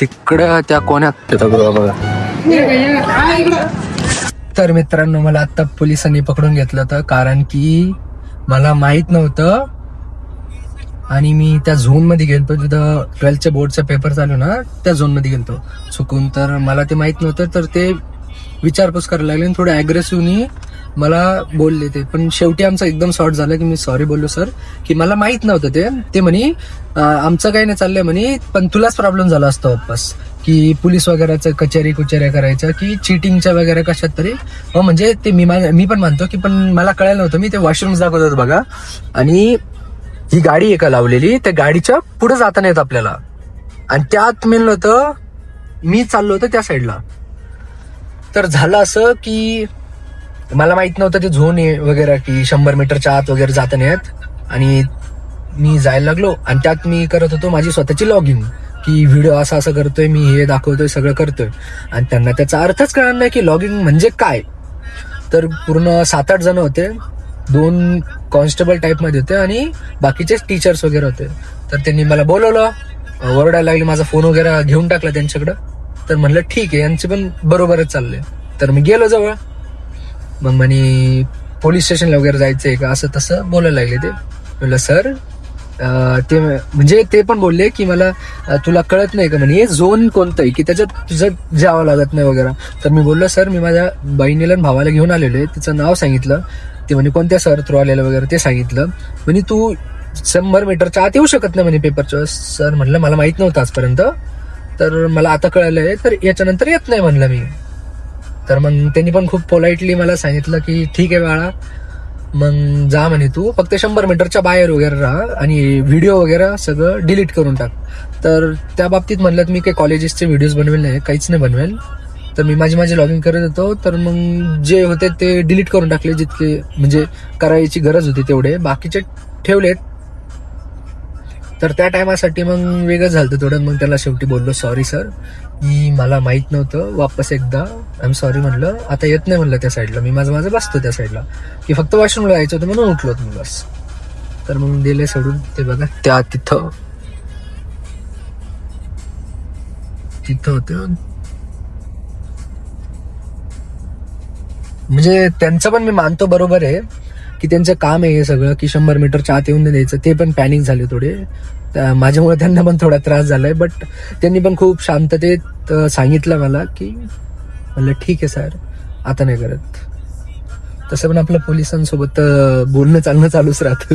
तिकडं त्या कोण्यात? तर मित्रांनो मला आता पोलिसांनी पकडून घेतलं होतं कारण की मला माहीत नव्हतं. आणि मी त्या झोनमध्ये गेलतो तिथं ट्वेल्थच्या बोर्डचा पेपर चालू ना त्या झोनमध्ये गेलतो. चुकून तर मला ते माहीत नव्हतं तर ते विचारपूस करायला लागले थोडे अग्रेसिव्हनी मला बोलले ते. पण शेवटी आमचं एकदम शॉर्ट झालं की मी सॉरी बोललो सर की मला माहीत नव्हतं ते. ते म्हणे आमचं काही नाही चाललंय म्हणे पण तुलाच प्रॉब्लेम झाला असतो वापस. की पोलीस वगैरेचं कचेरी कुचेऱ्या करायचं की चिटिंगच्या वगैरे कशात तरी. हो म्हणजे ते मी मा- मी पण मानतो की पण मला कळायला नव्हतं. मी ते वॉशरूम दाखवत होतो बघा. आणि ही गाडी एका लावलेली त्या गाडीच्या पुढे जाताना येत आपल्याला. आणि त्यात म्हणलं होतं मी चाललो होतो त्या साईडला तर झालं असं की मला माहीत नव्हतं ते झोन आहे वगैरे की शंभर मीटरच्या आत वगैरे जात नाहीत आणि मी जायला लागलो आणि त्यात मी करत होतो माझी स्वतःची लॉगिंग की व्हिडिओ असं असं करतोय मी हे दाखवतोय सगळं करतोय. आणि त्यांना त्याचा अर्थच कळणार नाही की लॉगिंग म्हणजे काय. तर पूर्ण सात आठ जण होते. दोन कॉन्स्टेबल टाईपमध्ये होते आणि बाकीचे टीचर्स वगैरे होते. तर त्यांनी मला बोलवलं ओरडायला लागली माझा फोन वगैरे घेऊन टाकला त्यांच्याकडं. तर म्हणलं ठीक आहे यांचे पण बरोबरच चाललंय. तर मी गेलो जवळ. मग म्हणे पोलीस स्टेशनला वगैरे जायचंय का? असं तसं बोलायला लागले ते. म्हणलं सर ते म्हणजे ते पण बोलले की मला तुला कळत नाही का? म्हणे झोन कोणतं आहे? की त्याच्यात तुझं जावं लागत नाही वगैरे. तर मी बोललो सर मी माझ्या बहिणीला आणि भावाला घेऊन आलेलो आहे. तिचं नाव सांगितलं. ते म्हणे कोणत्या सर थ्रू आलेलं वगैरे ते सांगितलं. म्हणे तू शंभर मीटरच्या आत येऊ शकत नाही म्हणे पेपरच्या सर म्हटलं मला माहीत नव्हतं आजपर्यंत. तर मला आता कळालंय. तर याच्यानंतर येत नाही म्हणलं मी. तर मग त्यांनी पण खूप पोलाइटली मला सांगितलं की ठीक आहे बाळा मग जा म्हणे तू. फक्त शंभर मीटरच्या बाहेर वगैरे राहा आणि व्हिडिओ वगैरे सगळं डिलीट करून टाक. तर त्या बाबतीत म्हणलं मी काही कॉलेजेसचे व्हिडिओज बनवेल नाही काहीच नाही बनवेल. तर मी माझी माझी इन करत होतो. तर मग जे होते ते डिलीट करून टाकले जितके म्हणजे करायची गरज होती तेवढे. बाकीचे ठेवलेत. तर त्या टायमासाठी मग वेगळं झालं थोडं. मग त्याला शेवटी बोललो सॉरी सर की मला माहीत नव्हतं. वापस एकदा आय एम सॉरी म्हणलं आता येत नाही म्हणलं त्या साईडला मी माझं माझं बसतो त्या साईडला की फक्त वॉशरूमला जायचं होतं म्हणून उठलो होतो मी बस. तर मग दिले सोडून ते बघा. त्या तिथं. तिथं होते. म्हणजे त्यांचं पण मी मानतो बरोबर आहे. की त्यांचं काम आहे हे सगळं की शंभर मीटरच्या आत येऊन द्यायचं. ते पण पॅनिक झाले थोडे. माझ्यामुळे त्यांना पण थोडा त्रास झालाय. बट त्यांनी पण खूप शांततेत सांगितलं मला की म्हणलं ठीक आहे सर आता नाही करत. तसं पण आपलं पोलिसांसोबत बोलणं चालणं चालूच राहतं.